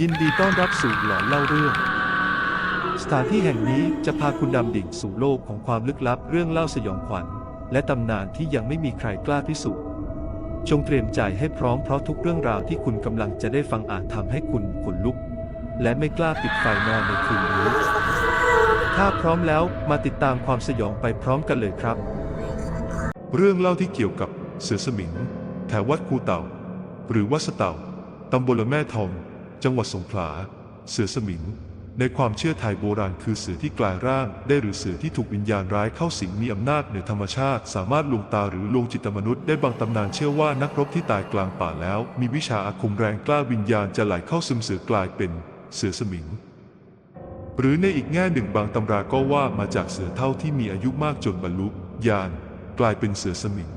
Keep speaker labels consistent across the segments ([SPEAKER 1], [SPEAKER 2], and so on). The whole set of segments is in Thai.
[SPEAKER 1] ยินดีต้อนรับสู่หลอนเล่าเรื่อง สถานที่แห่งนี้จะพาคุณดำดิ่งสู่โลกของความลึกลับเรื่องเล่าสยองขวัญ และตำนานที่ยังไม่มีใครกล้าพิสูจน์ จงเตรียมใจให้พร้อมเพราะทุกเรื่องราวที่คุณกำลังจะได้ฟังอาจทำให้คุณขนลุก และไม่กล้าปิดไฟนอนในคืนนี้ ถ้าพร้อมแล้วมาติดตามความสยองไปพร้อมกันเลยครับ
[SPEAKER 2] เรื่องเล่าที่เกี่ยวกับเสือสมิงแถววัดคูเต่า หรือวัดสเต่าตำบลแม่ทอง จังหวัดสงขลา เสือสมิง ในความเชื่อไทยโบราณคือเสือที่กลายร่างได้หรือเสือที่ถูกวิญญาณร้ายเข้าสิงมีอำนาจเหนือธรรมชาติ สามารถลวงตาหรือลวงจิตมนุษย์ได้บางตำนานเชื่อว่านักรบที่ตายกลางป่าแล้ว มีวิชาอาคมแรงกล้าวิญญาณจะไหลเข้าซึมเสือกลายเป็นเสือสมิงหรือในอีกแง่หนึ่งบางตำราก็ว่ามาจากเสือเท่าที่มีอายุมากจนบรรลุญาณกลายเป็นเสือสมิง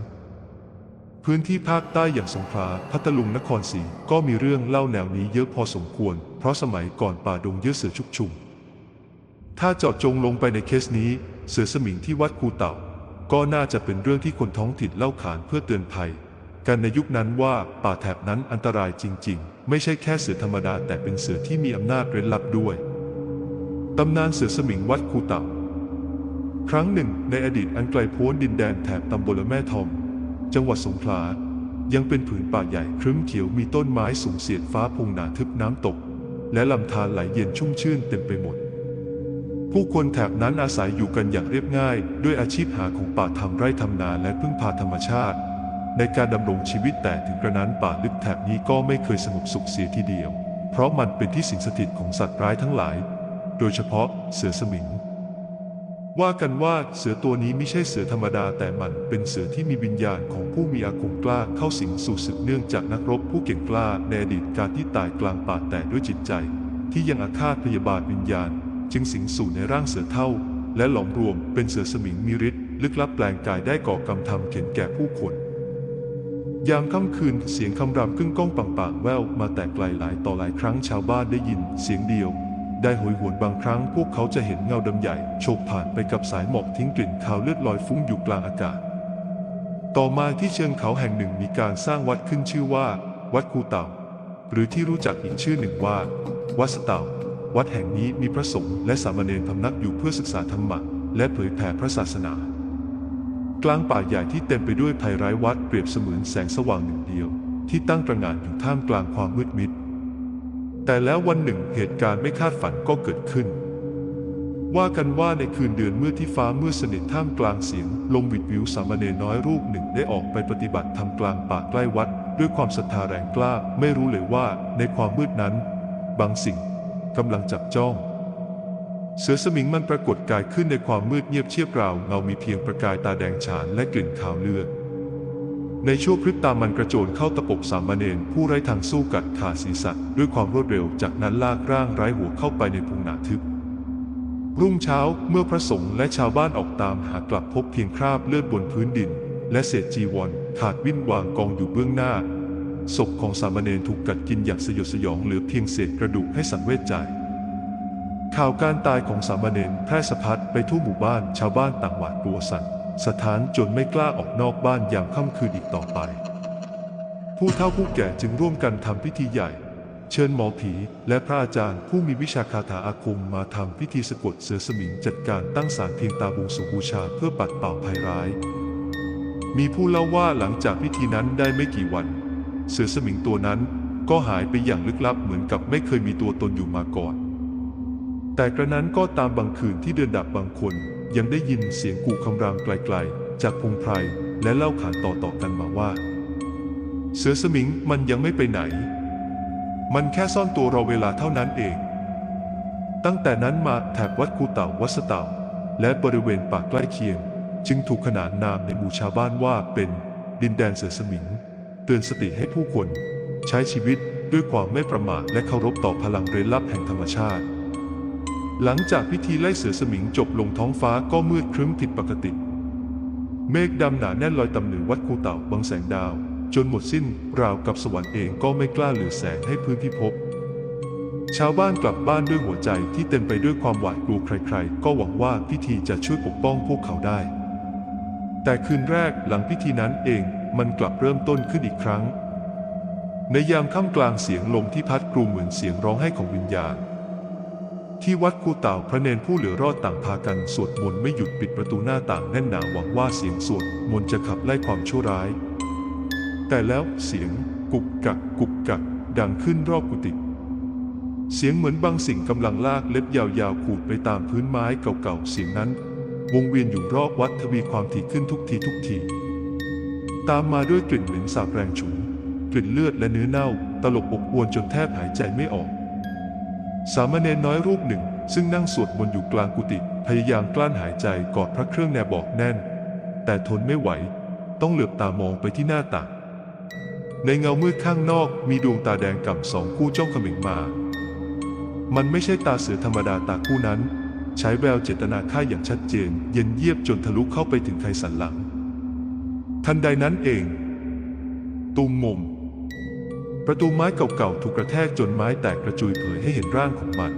[SPEAKER 2] พื้นที่ภาคใต้อย่างสงขลาพัทลุงนครศรีก็มีเรื่องเล่าแนวนี้เยอะพอสมควร เพราะสมัยก่อนป่าดงเยอะเสือชุกชุม ถ้าเจาะจงลงไปในเคสนี้ เสือสมิงที่วัดคูเต่า ก็น่าจะเป็นเรื่องที่คนท้องถิ่นเล่าขานเพื่อเตือนภัย กันในยุคนั้นว่าป่าแถบนั้นอันตรายจริง ๆ ไม่ใช่แค่เสือธรรมดาแต่เป็นเสือที่มีอำนาจเร้นลับด้วยตำนานเสือสมิงวัดคูเต่า ครั้งหนึ่ง ในอดีตอันไกลโพ้นดินแดนแถบตำบลแม่ทอง จังหวัดสงขลา ยังเป็นผืนป่าใหญ่ครึ้มเขียวมีต้นไม้สูงเสียดฟ้าพงหนาทึบน้ำตก และลำธารไหลเย็นชุ่มชื่นเต็มไปหมด ผู้คนแถบนั้นอาศัยอยู่กันอย่างเรียบง่าย ด้วยอาชีพหาของป่าทำไร่ทำนาและพึ่งพาธรรมชาติ ในการดำรงชีวิตแต่ถึงกระนั้นป่าลึกแถบนี้ก็ไม่เคยสงบสุขเสียทีเดียว เพราะมันเป็นที่สิงสถิตของสัตว์ร้ายทั้งหลาย โดยเฉพาะเสือสมิง ว่ากันว่าเสือตัวนี้ไม่ใช่เสือธรรมดาแต่มันเป็นเสือที่มีวิญญาณของผู้มีอาคมกล้าเข้าสิงสู่ศึกเนื่องจากนักรบผู้เก่งกล้าในอดีตการที่ตายกลางป่าแต่ด้วยจิตใจ ที่ยังอาฆาตพยาบาทวิญญาณ จึงสิงสู่ในร่างเสือเท่า และหลอมรวมเป็นเสือสมิงมีฤทธิ์ลึกลับแปลงกายได้ก่อกรรมทำเข็นแก่ผู้คนยามค่ำคืนเสียงคำรามกึ้งก้องปังๆแววมาแต่ไกลหลายต่อหลายครั้งชาวบ้านได้ยินเสียงเดียว ได้โหยหวนบางครั้งพวกเขาจะเห็นเงาดำใหญ่โฉบผ่านไปกับสายหมอกทิ้งกลิ่นคาวเลือดลอยฟุ้งอยู่กลางอากาศ ต่อมาที่เชิงเขาแห่งหนึ่งมีการสร้างวัดขึ้นชื่อว่า วัดคูเต่า หรือที่รู้จักอีกชื่อหนึ่งว่า วัดสเต่า วัดแห่งนี้มีพระสงฆ์และสามเณรพำนักอยู่เพื่อศึกษาธรรมะและเผยแผ่พระศาสนากลางป่าใหญ่ที่เต็มไปด้วยภัยร้ายวัดเปรียบเสมือนแสงสว่างหนึ่งเดียว ที่ตั้งตระหง่านอยู่ท่ามกลางความมืดมิด แต่แล้ววันหนึ่งเหตุการณ์ไม่คาดฝันก็เกิดขึ้น ว่ากันว่าในคืนเดือนเมื่อที่ฟ้ามืดสนิทท่ามกลางเสียง ลมวิดวิวสามเณรน้อยรูปหนึ่งได้ออกไปปฏิบัติธรรมกลางป่าใกล้วัด ด้วยความศรัทธาแรงกล้าไม่รู้เลยว่าในความมืดนั้น บางสิ่งกำลังจับจ้อง เสือสมิงมันปรากฏกายขึ้นในความมืดเงียบเชียบราวเงามีเพียงประกายตาแดงฉานและกลิ่นขาวเลือด ในชั่วพริบตามันกระโจนเข้าตะปบสามเณรผู้ไร้ทางสู้กัดขาศีรษะด้วยความรวดเร็วจากนั้นลากร่างไร้หัวเข้าไปในพงหนาทึบ รุ่งเช้าเมื่อพระสงฆ์และชาวบ้านออกตามหากลับพบเพียงคราบเลือดบนพื้นดิน และเศษจีวรขาดวิ่นวางกองอยู่เบื้องหน้าศพของสามเณรถูกกัดกินอย่างสยดสยองเหลือเพียงเศษกระดูกให้สังเวชใจข่าวการตายของสามเณรแพร่สะพัดไปทั่วหมู่บ้านชาวบ้านต่างหวาดกลัวสั่น สถานจนไม่กล้าออกนอกบ้านยามค่ำคืนอีกต่อไป ผู้เฒ่าผู้แก่จึงร่วมกันทำพิธีใหญ่ เชิญหมอผีและพระอาจารย์ผู้มีวิชาคาถาอาคมมาทำพิธีสะกดเสือสมิงจัดการตั้งศาลเพียงตาบูสุบูชาเพื่อปัดเป่าภัยร้าย มีผู้เล่าว่าหลังจากพิธีนั้นได้ไม่กี่วัน เสือสมิงตัวนั้นก็หายไปอย่างลึกลับเหมือนกับไม่เคยมีตัวตนอยู่มาก่อน แต่กระนั้นก็ตามบางคืนที่เดินดับบางคน ยังได้ยินเสียงกู่คำรามไกลๆ จากพงไพรและเล่าขานต่อๆกันมาว่า เสือสมิงมันยังไม่ไปไหน มันแค่ซ่อนตัวรอเวลาเท่านั้นเอง ตั้งแต่นั้นมาแถบวัดคูเต่าวัดสเต่า และบริเวณป่าใกล้เคียง จึงถูกขนานนามในหมู่ชาวบ้านว่าเป็นดินแดนเสือสมิง เตือนสติให้ผู้คน ใช้ชีวิตด้วยความไม่ประมาทและเคารพต่อพลังเร้นลับแห่งธรรมชาติ หลังจากพิธีไล่เสือสมิงจบลงท้องฟ้าก็มืดครึ้มผิดปกติ เมฆดำหนาแน่นลอยต่ำเหนือวัดคูเต่าบังแสงดาว จนหมดสิ้นราวกับสวรรค์เองก็ไม่กล้าเหลือแสงให้พื้นที่พบชาวบ้านกลับบ้านด้วยหัวใจที่เต็มไปด้วยความหวาดกลัวใครๆ ก็หวังว่าพิธีจะช่วยปกป้องพวกเขาได้ แต่คืนแรกหลังพิธีนั้นเองมันกลับเริ่มต้นขึ้นอีกครั้ง ในยามค่ำกลางเสียงลมที่พัดกรูเหมือนเสียงร้องไห้ของวิญญาณ ที่วัดคูเต่าพระเนนผู้เหลือรอดต่างพากันสวดมนต์ไม่หยุดปิดประตูหน้าต่างแน่นหนาหวังว่าเสียงสวดมนต์จะขับไล่ความชั่วร้าย แต่แล้วเสียงกุกกักกุกกักดังขึ้นรอบกุฏิเสียงเหมือนบางสิ่งกำลังลากเล็บยาวๆขูดไปตามพื้นไม้เก่าๆเสียงนั้น วงเวียนอยู่รอบวัดทวีความถี่ขึ้นทุกทีทุกที ตามมาด้วยกลิ่นเหม็นสาบแรงฉุนกลิ่นเลือดและเนื้อเน่า ตลบอบอวนจนแทบหายใจไม่ออก สามเณรน้อยรูปหนึ่ง ซึ่งนั่งสวดมนต์อยู่กลางกุฏิพยายามกลั้นหายใจกอดพระเครื่องแนบบอกแน่น แต่ทนไม่ไหว ต้องเหลือบตามองไปที่หน้าต่างในเงามืดข้างนอกมีดวงตาแดงก่ำสองคู่จ้องเขมิงมา มันไม่ใช่ตาเสือธรรมดาตาคู่นั้น ใช้แววเจตนาฆ่าอย่างชัดเจน เย็นเยียบจนทะลุเข้าไปถึงไขสันหลัง ทันใดนั้นเองตูมมุม ประตูไม้เก่าๆถูกกระแทกจนไม้แตกกระจุยเผยให้เห็นร่างของมัน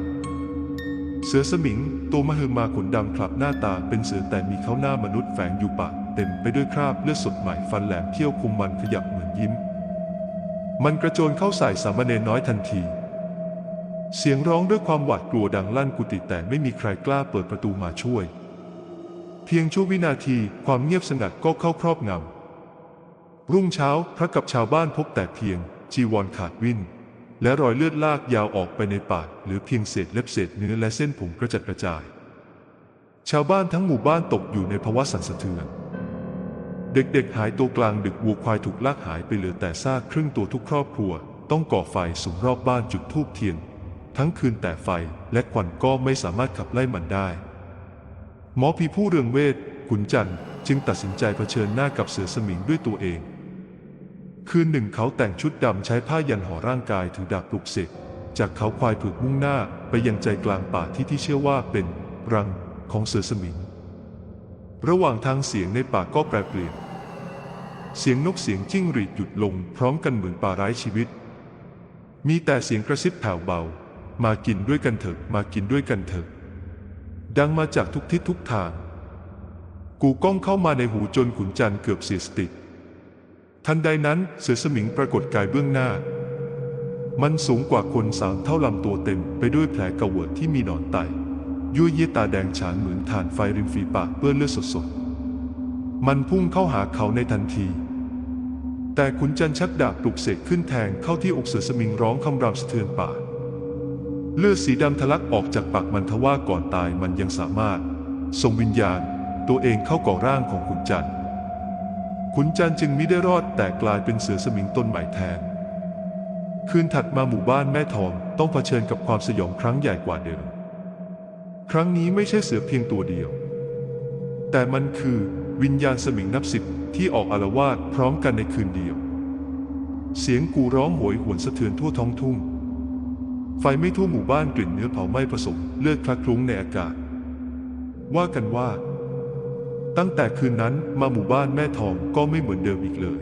[SPEAKER 2] เสือสมิง ตัวมหึมาขนดำคลับหน้าตาเป็นเสือแต่มีเขาหน้ามนุษย์แฝงอยู่ปากเต็มไปด้วยคราบเลือดสดใหม่ฟันแหลมเขี้ยวคุมมันขยับเหมือนยิ้ม มันกระโจนเข้าใส่สามเณรน้อยทันที เสียงร้องด้วยความหวาดกลัวดังลั่นกุฏิแต่ไม่มีใครกล้าเปิดประตูมาช่วย เพียงชั่ววินาทีความเงียบสงัดก็เข้าครอบงำรุ่งเช้าพระกับชาวบ้านพบแต่เพียง จีวรขาดวิ่น และรอยเลือดลากยาวออกไปในปากหรือเพียงเศษเล็บเศษเนื้อและเส้นผมกระจัดกระจาย ชาวบ้านทั้งหมู่บ้านตกอยู่ในภาวะสั่นสะเทือน เด็กๆหายตัวกลางดึกวัวควายถูกลากหายไปเหลือแต่ซากครึ่งตัวทุกครอบครัว ต้องก่อไฟสุมรอบบ้านจุดธูปเทียน ทั้งคืนแต่ไฟและควันก็ไม่สามารถขับไล่มันได้หมอผีผู้เรืองเวทขุนจันทร์จึงตัดสินใจเผชิญหน้ากับเสือสมิงด้วยตัวเอง คืนหนึ่งเขาแต่งชุดดำใช้ผ้ายันห่อร่างกายถือดาบปลุกเสกจากเขาควายผืกมุ่งหน้าไปยังใจกลางป่าที่ที่เชื่อว่าเป็นรังของเสือสมิง ระหว่างทางเสียงในป่าก็แปรเปลี่ยน เสียงนกเสียงจิ้งหรีดหยุดลงพร้อมกันเหมือนป่าร้ายชีวิต มีแต่เสียงกระซิบแผ่วเบา มากินด้วยกันเถอะ มากินด้วยกันเถอะ ดังมาจากทุกทิศทุกทาง กูก้องเข้ามาในหูจนขุนจันเกือบเสียสติ ทันใดนั้นเสือสมิงปรากฏกายเบื้องหน้า มันสูงกว่าคนสามเท่าลำตัวเต็มไปด้วยแผลกระเวิดที่มีหนอนไตยั่วเยี่ยตาแดงฉานเหมือนถ่านไฟริมฝีปากเปื้อนเลือดสดๆ มันพุ่งเข้าหาเขาในทันที แต่ขุนจันชักดาบปลุกเสกขึ้นแทงเข้าที่อกเสือสมิงร้องคำรามสะเทือนป่า เลือดสีดำทะลักออกจากปากมันทว่าก่อนตายมันยังสามารถส่งวิญญาณตัวเองเข้าก่อร่างของขุนจันทร์ ขุนจันจึงมิได้รอดแต่กลายเป็นเสือสมิงตนใหม่แทน คืนถัดมาหมู่บ้านแม่ทองต้องเผชิญกับความสยองครั้งใหญ่กว่าเดิม ครั้งนี้ไม่ใช่เสือเพียงตัวเดียว แต่มันคือวิญญาณสมิงนับสิบที่ออกอาละวาดพร้อมกันในคืนเดียว เสียงกูร้องโหยหวนสะเทือนทั่วท้องทุ่ง ไฟไม่ทั่วหมู่บ้านกลิ่นเนื้อเผาไหม้ผสมเลือดคลักคลุ้งในอากาศ ว่ากันว่า ตั้งแต่คืนนั้นมาหมู่บ้านแม่ทองก็ไม่เหมือนเดิมอีกเลย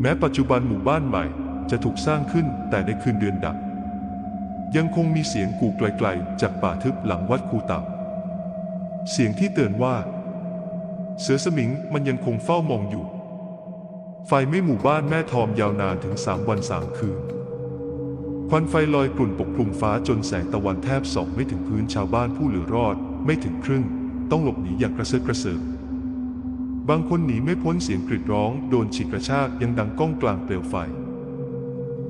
[SPEAKER 2] แม้ปัจจุบันหมู่บ้านใหม่จะถูกสร้างขึ้นแต่ในคืนเดือนดับ ยังคงมีเสียงกูไกลๆ จากป่าทึบหลังวัดคูเต่าเสียงที่เตือนว่า เสือสมิงมันยังคงเฝ้ามองอยู่ ไฟไม่หมู่บ้านแม่ทองยาวนานถึงสามวันสามคืน ควันไฟลอยกลุ่นปกคลุมฟ้าจนแสงตะวันแทบส่องไม่ถึงพื้นชาวบ้านผู้เหลือรอดไม่ถึงครึ่ง ต้องหลบหนีอย่างกระเซาะกระเซิงบางคนหนีไม่พ้นเสียงกรีดร้องโดนฉีกกระชากยังดังก้องกลางเปลวไฟ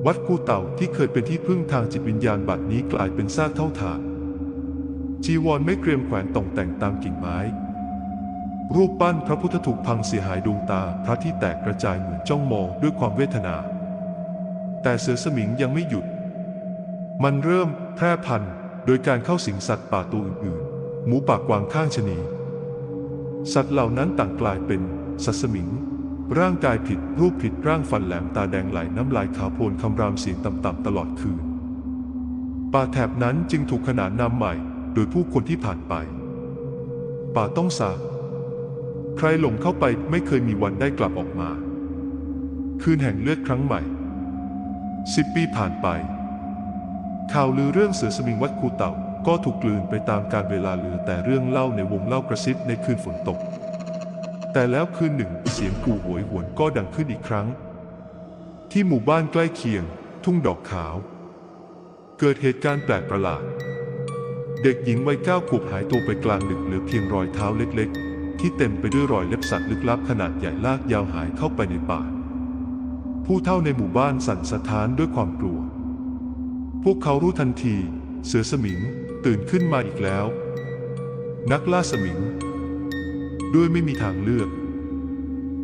[SPEAKER 2] วัดกูเต่าที่เคยเป็นที่พึ่งทางจิตวิญญาณบัดนี้กลายเป็นซากเท่าฐานจีวรไม่เกรียมแขวนต่องแต่งตามกิ่งไม้ รูปปั้นพระพุทธถูกพังเสียหายดวงตาพระที่แตกกระจายเหมือนจ้องมองด้วยความเวทนา แต่เสือสมิงยังไม่หยุด มันเริ่มแพร่พันธุ์โดยการเข้าสิงสัตว์ป่าตัวอื่นๆ หมูป่ากวางข้างชนี สัตว์เหล่านั้นต่างกลายเป็นสัสมิง ร่างกายผิดรูปผิดร่างฟันแหลมตาแดงไหลน้ำลายขาวโพลคำรามเสียงต่ำๆตลอดคืน ป่าแถบนั้นจึงถูกขนานนามใหม่ โดยผู้คนที่ผ่านไป ป่าต้องสาบใครหลงเข้าไปไม่เคยมีวันได้กลับออกมา คืนแห่งเลือดครั้งใหม่สิบปีผ่านไปข่าวลือเรื่องเสือสมิงวัดคูเต่า ก็ถูกกลืนไปตามการเวลาเหลือแต่เรื่องเล่าในวงเล่ากระซิบในคืนฝนตก แต่แล้วคืนหนึ่งเสียงกูโหวยหวนก็ดังขึ้นอีกครั้ง ที่หมู่บ้านใกล้เคียง ทุ่งดอกขาว เกิดเหตุการณ์แปลกประหลาด เด็กหญิงวัยเก้าขวบหายตัวไปกลางดึกเหลือเพียงรอยเท้าเล็กๆ ที่เต็มไปด้วยรอยเล็บสัตว์ลึกลับขนาดใหญ่ลากยาวหายเข้าไปในป่าผู้เฒ่าในหมู่บ้านสั่นสะท้านด้วยความกลัว พวกเขารู้ทันที เสือสมิง ตื่นขึ้นมาอีกแล้ว นักล่าสมิง ด้วยไม่มีทางเลือก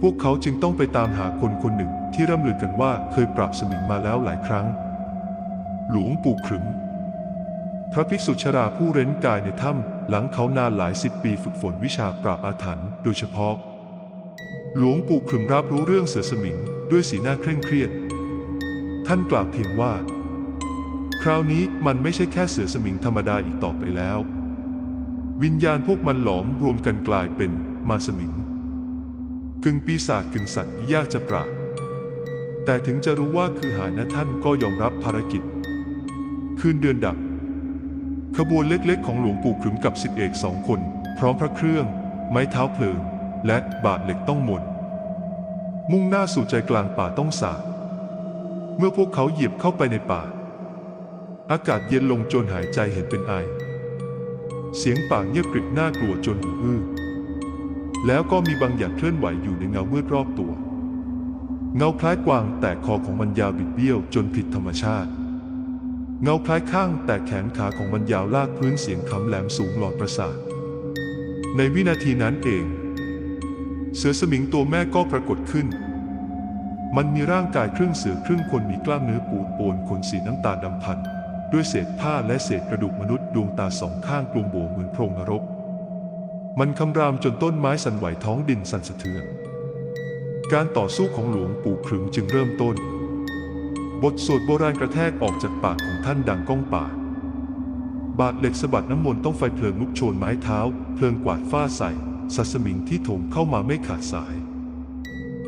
[SPEAKER 2] พวกเขาจึงต้องไปตามหาคนคนหนึ่งที่ร่ำลือกันว่าเคยปราบสมิงมาแล้วหลายครั้ง หลวงปู่ขรึมพระภิกษุชราผู้เร้นกายในถ้ำหลังเขานานหลายสิบปีฝึกฝนวิชาปราบอาถรรพ์โดยเฉพาะ หลวงปู่ขรึมรับรู้เรื่องเสือสมิงด้วยสีหน้าเคร่งเครียด ท่านกล่าวเพียงว่า คราวนี้มันไม่ใช่แค่เสือสมิงธรรมดาอีกต่อไปแล้ว วิญญาณพวกมันหลอมรวมกันกลายเป็นมาสมิงกึ่งปีศาจกึ่งสัตว์ยากจะปราบแต่ถึงจะรู้ว่าคือหายนะท่านก็ยอมรับภารกิจ คืนเดือนดับ ขบวนเล็กๆ ของหลวงปู่ขรึมกับสิบเอกสองคน พร้อมพระเครื่อง ไม้เท้าเพลิง และบาทเหล็กต้องมนมุ่งหน้าสู่ใจกลางป่าต้องสาเมื่อพวกเขาเหยียบเข้าไปในป่า อากาศเย็นลงจนหายใจเห็นเป็นไอ เสียงป่าเงียบกริบน่ากลัวจนหูอื้อ แล้วก็มีบางอย่างเคลื่อนไหวอยู่ในเงามืดรอบตัว เงาคล้ายกวางแต่คอของมันยาวบิดเบี้ยวจนผิดธรรมชาติ เงาคล้ายข้างแต่แขนขาของมันยาวลากพื้นเสียงคำแหลมสูงหลอดประสาท ในวินาทีนั้นเอง เสือสมิงตัวแม่ก็ปรากฏขึ้นมันมีร่างกายครึ่งเสือครึ่งคนมีกล้ามเนื้อปูดโปนขนสีน้ำตาลดำพัน ด้วยเศษผ้าและเศษกระดูกมนุษย์ดวงตาสองข้างกลมโบเหมือนโพรงนรก มันคำรามจนต้นไม้สั่นไหวท้องดินสั่นสะเทือน การต่อสู้ของหลวงปู่ขรึมจึงเริ่มต้น บทสวดโบราณกระแทกออกจากปากของท่านดังก้องป่าบาดเหล็กสะบัดน้ำมนต์ต้องไฟเพลิงลุกโชนไม้เท้า เพลิงกวาดฟ้าใส่สัสมิงที่โถมเข้ามาไม่ขาดสาย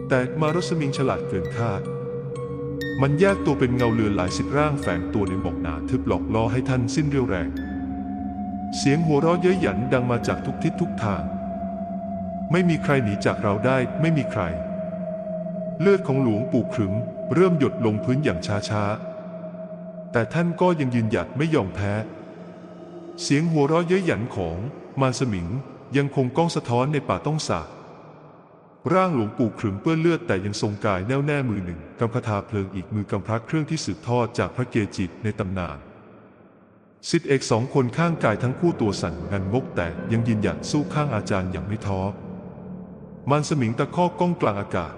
[SPEAKER 2] แต่มารสมิงฉลาดเกินคาด มันแยกตัวเป็นเงาเลือนหลายสิบร่างแฝงตัวในหมอกหนาทึบหลอกล่อให้ท่านสิ้นเรี่ยวแรง เสียงหัวเราะเย้ยหยันดังมาจากทุกทิศทุกทาง ไม่มีใครหนีจากเราได้ไม่มีใคร เลือดของหลวงปู่ขรึม เริ่มหยดลงพื้นอย่างช้าๆ แต่ท่านก็ยังยืนหยัดไม่ยอมแพ้ เสียงหัวเราะเย้ยหยันของมารสมิงยังคงก้องสะท้อนในป่าต้องสา ร่างหลวงปู่ขรึมเปื้อนเลือดแต่ยังทรงกายแน่วแน่มือหนึ่งกำคาถาเพลิงอีกมือกำพระเครื่องที่สืบทอดจากพระเกจิในตำนานสิทธิเอกสองคนข้างกายทั้งคู่ตัวสั่นงันงกแต่ยังยืนหยัดสู้ข้างอาจารย์อย่างไม่ท้อมันสมิงตะคอกก้องกลางอากาศ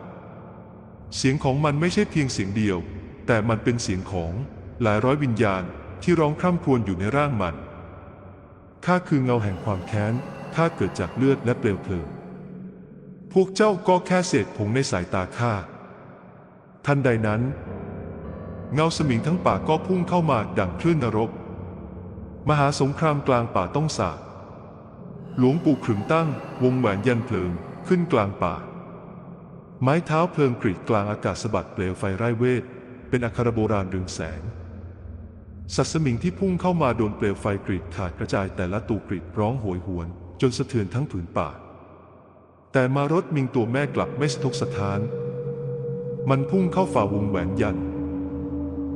[SPEAKER 2] เสียงของมันไม่ใช่เพียงเสียงเดียว แต่มันเป็นเสียงของหลายร้อยวิญญาณที่ร้องคร่ำครวญอยู่ในร่างมันข้าคือเงาแห่งความแค้นข้าเกิดจากเลือดและเปลวเพลิง พวกเจ้าก็แค่เศษผงในสายตาข้า ทันใดนั้น เงาสมิงทั้งป่าก็พุ่งเข้ามาดังคลื่นนรก มหาสงครามกลางป่าต้องสาบหลวงปู่ขึมตั้งวงแหวนยันเพลิงขึ้นกลางป่า ไม้เท้าเพลิงกรีดกลางอากาศสะบัดเปลวไฟไร้เวท เป็นอัครโบราณเรืองแสง สัตว์สมิงที่พุ่งเข้ามาโดนเปลวไฟกรีดขาดกระจายแต่ละตูกรีดร้องโหยหวน จนสะเทือนทั้งผืนป่า แต่มารถมิงตัวแม่กลับไม่สะทกสะท้าน มันพุ่งเข้าฝ่าวงแหวนยัน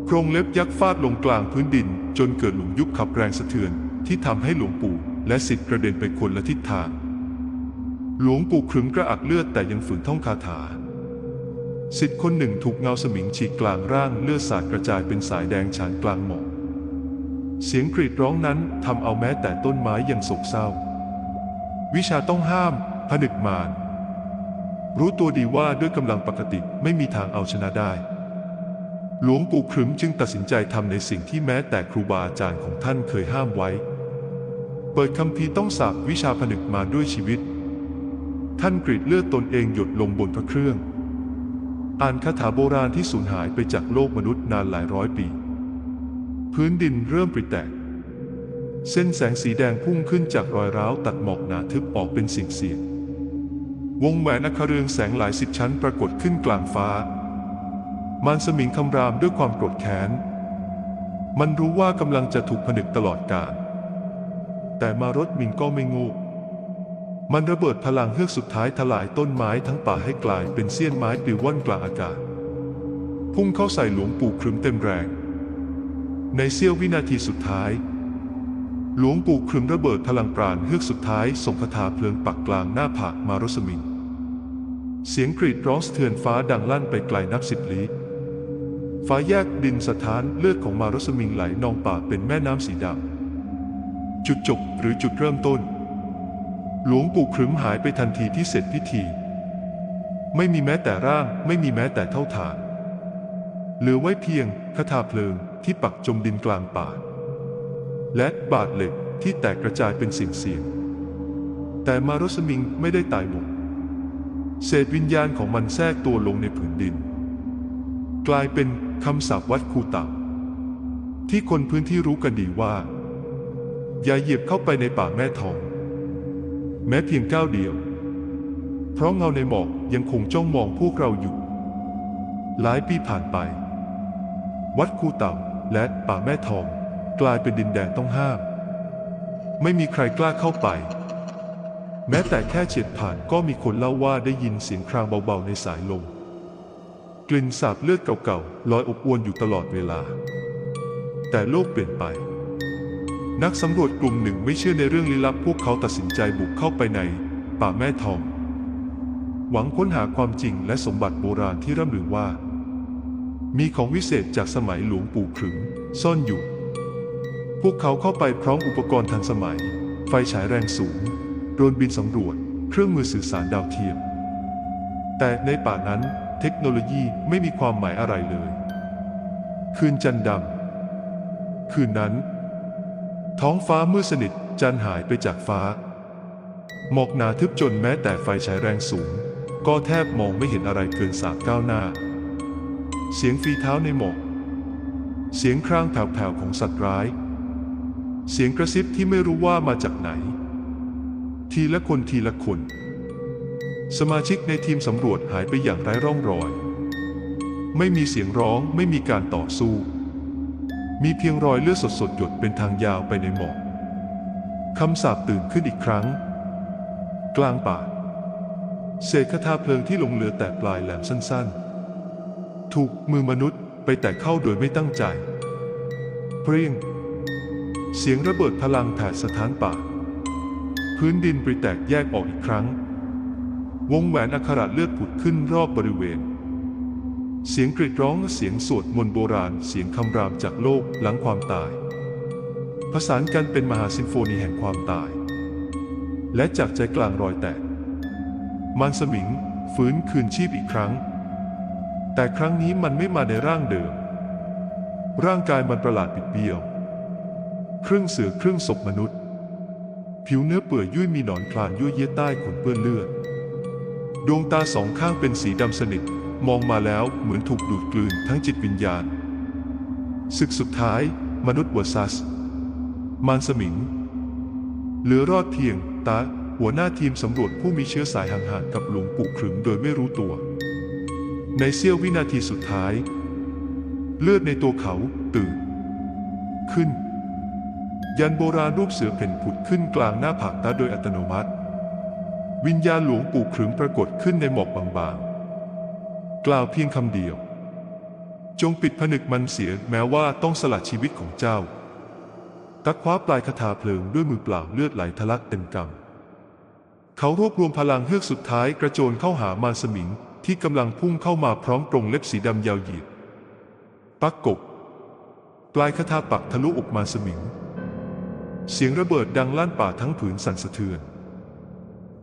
[SPEAKER 2] โครงเล็บยักษ์ฟาดลงกลางพื้นดิน จนเกิดหลุมยุบขับแรงสะเทือนที่ทำให้หลวงปู่และสิทธิ์กระเด็นไปคนละทิศทาง หลวงปู่ครึมกระอักเลือดแต่ยังฝืนท่องคาถา สิทธิ์คนหนึ่งถูกเงาสมิงฉีกกลางร่างเลือดสาดกระจายเป็นสายแดงฉานกลางหมอกเสียงกรีดร้องนั้นทำเอาแม้แต่ต้นไม้ยังโศกเศร้า วิชาต้องห้าม ผนึกมารรู้ตัวดีว่าด้วยกำลังปกติไม่มีทางเอาชนะได้ หลวงปู่ครึมจึงตัดสินใจทำในสิ่งที่แม้แต่ครูบาอาจารย์ของท่านเคยห้ามไว้ เปิดคำพีต้องสาบวิชาผนึกมารด้วยชีวิต ท่านกรีดเลือดตนเองหยดลงบนพระเครื่อง อ่านคาถาโบราณที่สูญหายไปจากโลกมนุษย์นานหลายร้อยปี พื้นดินเริ่มปริแตก เส้นแสงสีแดงพุ่งขึ้นจากรอยร้าวตัดหมอกหนาทึบออกเป็นสิ่งเสียง วงแหวนอัครเรืองแสงหลายสิบชั้นปรากฏขึ้นกลางฟ้ามันสมิงคำรามด้วยความโกรธแค้น มันรู้ว่ากำลังจะถูกผนึกตลอดกาล แต่มารถมิงก็ไม่งูมันระเบิดพลังเฮือกสุดท้ายทลายต้นไม้ทั้งป่าให้กลายเป็นเสี้ยนไม้ปลิวว่อนกลางอากาศพพุ่งเข้าใส่หลวงปู่ครึมเต็มแรง ในเสี้ยววินาทีสุดท้าย หลวงปู่ครึมระเบิดพลังปราณเฮือกสุดท้ายส่งคาถาเพลิงปักกลางหน้าผากมารสมิง เสียงกรีดร้องสะเทือนฟ้าดังลั่นไปไกลนับสิบลี้ฟ้าแยกดินสถานเลือดของมารสมิงไหลนองป่าเป็นแม่น้ำสีดำจุดจบหรือจุดเริ่มต้น หลวงปู่ครึมหายไปทันทีที่เสร็จพิธี ไม่มีแม้แต่ร่างไม่มีแม้แต่เท่าฐานเหลือไว้เพียงคาถาเพลิงที่ปักจมดินกลางป่า และบาดเหล็กที่แตกกระจายเป็นสิ่งเสียง แต่มารสมิงไม่ได้ตายหมด เศษวิญญาณของมันแทรกตัวลงในผืนดิน กลายเป็นคำสาปวัดคูเต่าที่คนพื้นที่รู้กันดีว่า อย่าเหยียบเข้าไปในป่าแม่ทอง แม้เพียงก้าวเดียว เพราะเงาในหมอกยังคงจ้องมองพวกเราอยู่ หลายปีผ่านไป วัดคูเต่าและป่าแม่ทอง กลายเป็นดินแดนต้องห้าม ไม่มีใครกล้าเข้าไป แม้แต่แค่เฉียดผ่านก็มีคนเล่าว่าได้ยินเสียงครางเบาๆในสายลมกลิ่นสาบเลือดเก่าๆลอยอบอวนอยู่ตลอดเวลา แต่โลกเปลี่ยนไป นักสำรวจกลุ่มหนึ่งไม่เชื่อในเรื่องลี้ลับพวกเขาตัดสินใจบุกเข้าไปใน ป่าแม่ทอง หวังค้นหาความจริงและสมบัติโบราณที่ร่ำลือว่า มีของวิเศษจากสมัยหลวงปู่ขรึมซ่อนอยู่ พวกเขาเข้าไปพร้อมอุปกรณ์ทันสมัย ไฟฉายแรงสูง โดรนบินสำรวจ เครื่องมือสื่อสารดาวเทียม แต่ในป่านั้นเทคโนโลยีไม่มีความหมายอะไรเลย คืนจันดำ คืนนั้น ท้องฟ้ามืดสนิทจันหายไปจากฟ้า หมอกหนาทึบจนแม้แต่ไฟฉายแรงสูง ก็แทบมองไม่เห็นอะไรเกินสามก้าวหน้า เสียงฝีเท้าในหมอก เสียงครางแผ่วๆของสัตว์ร้าย เสียงกระซิบที่ไม่รู้ว่ามาจากไหน ทีละคนทีละคน สมาชิกในทีมสำรวจหายไปอย่างไร้ร่องรอย ไม่มีเสียงร้องไม่มีการต่อสู้ มีเพียงรอยเลือดสดๆหยดเป็นทางยาวไปในหมอกคำสาปตื่นขึ้นอีกครั้ง กลางป่าเศษคาถาเพลิงที่หลงเหลือแต่ปลายแหลมสั้นๆ ถูกมือมนุษย์ไปแตะเข้าโดยไม่ตั้งใจ เปรี้ยง เสียงระเบิดพลังแผดสถานป่า พื้นดินปริแตกแยกออกอีกครั้ง วงแหวนอักขระเลือดผุดขึ้นรอบบริเวณ เสียงกรีดร้องและเสียงสวดมนต์โบราณเสียงคำรามจากโลกหลังความตาย ผสานกันเป็นมหาซิมโฟนีแห่งความตาย และจากใจกลางรอยแตกมันสมิงฟื้นคืนชีพอีกครั้ง แต่ครั้งนี้มันไม่มาในร่างเดิม ร่างกายมันประหลาดปิดเบี้ยว ครึ่งเสือครึ่งศพมนุษย์ ผิวเนื้อเปื่อยยุ่ยมีหนอนคลานยุ่ยเยี้ยใต้ขนเปื้อนเลือด ดวงตาสองข้างเป็นสีดำสนิท มองมาแล้วเหมือนถูกดูดกลืนทั้งจิตวิญญาณ ศึกสุดท้าย มนุษย์วอซัส มารสมิง เหลือรอดเพียง ตา หัวหน้าทีมสำรวจผู้มีเชื้อสายห่างๆกับหลวงปู่ขรึมโดยไม่รู้ตัว ในเสี้ยววินาทีสุดท้าย เลือดในตัวเขาตื่นขึ้น ยันโบราณรูปเสือเพ่นผุดขึ้นกลางหน้าผากตาโดยอัตโนมัติ วิญญาณหลวงปู่ขรึมปรากฏขึ้นในหมอกบางๆ กล่าวเพียงคำเดียว จงปิดผนึกมันเสียแม้ว่าต้องสละชีวิตของเจ้า ตักคว้าปลายคาถาเพลิงด้วยมือเปล่าเลือดไหลทะลักเต็มกำเขารวบรวมพลังเฮือกสุดท้ายกระโจนเข้าหามารสมิงที่กำลังพุ่งเข้ามาพร้อมกรงเล็บสีดำยาวเหยียดปักกบปลายคาถาปักทะลุอกมาสมิง เสียงระเบิดดังลั่นป่าทั้งผืนสั่นสะเทือน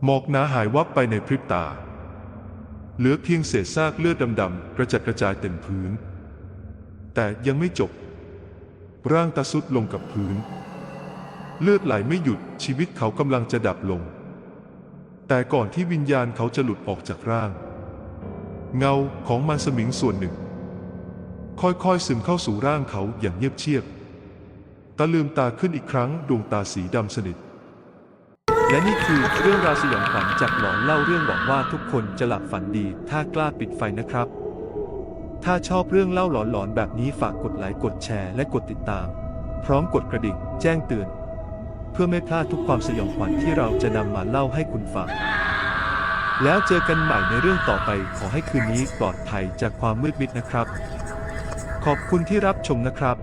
[SPEAKER 2] หมอกหนาหายวับไปในพริบตา เหลือเพียงเศษซากเลือดดำๆกระจัดกระจายเต็มพื้น แต่ยังไม่จบ ร่างตาสุดลงกับพื้น เลือดไหลไม่หยุดชีวิตเขากำลังจะดับลง แต่ก่อนที่วิญญาณเขาจะหลุดออกจากร่าง เงาของมันสมิงส่วนหนึ่ง ค่อยๆซึมเข้าสู่ร่างเขาอย่างเงียบเชียบ ตาลืมตาขึ้นอีกครั้งดวงตาสีดำสนิท
[SPEAKER 1] และนี่คือเรื่องราวสยองขวัญจากหลอนเล่าเรื่องหวังว่าทุกคนจะหลับฝันดี ถ้ากล้าปิดไฟนะครับ ถ้าชอบเรื่องเล่าหลอนๆแบบนี้ฝากกดไลค์กดแชร์และกดติดตาม พร้อมกดกระดิ่งแจ้งเตือน เพื่อไม่พลาดทุกความสยองขวัญที่เราจะนำมาเล่าให้คุณฟังแล้วเจอกันใหม่ในเรื่องต่อไปขอให้คืนนี้ปลอดภัยจากความมืดมิดนะครับ ขอบคุณที่รับชมนะครับ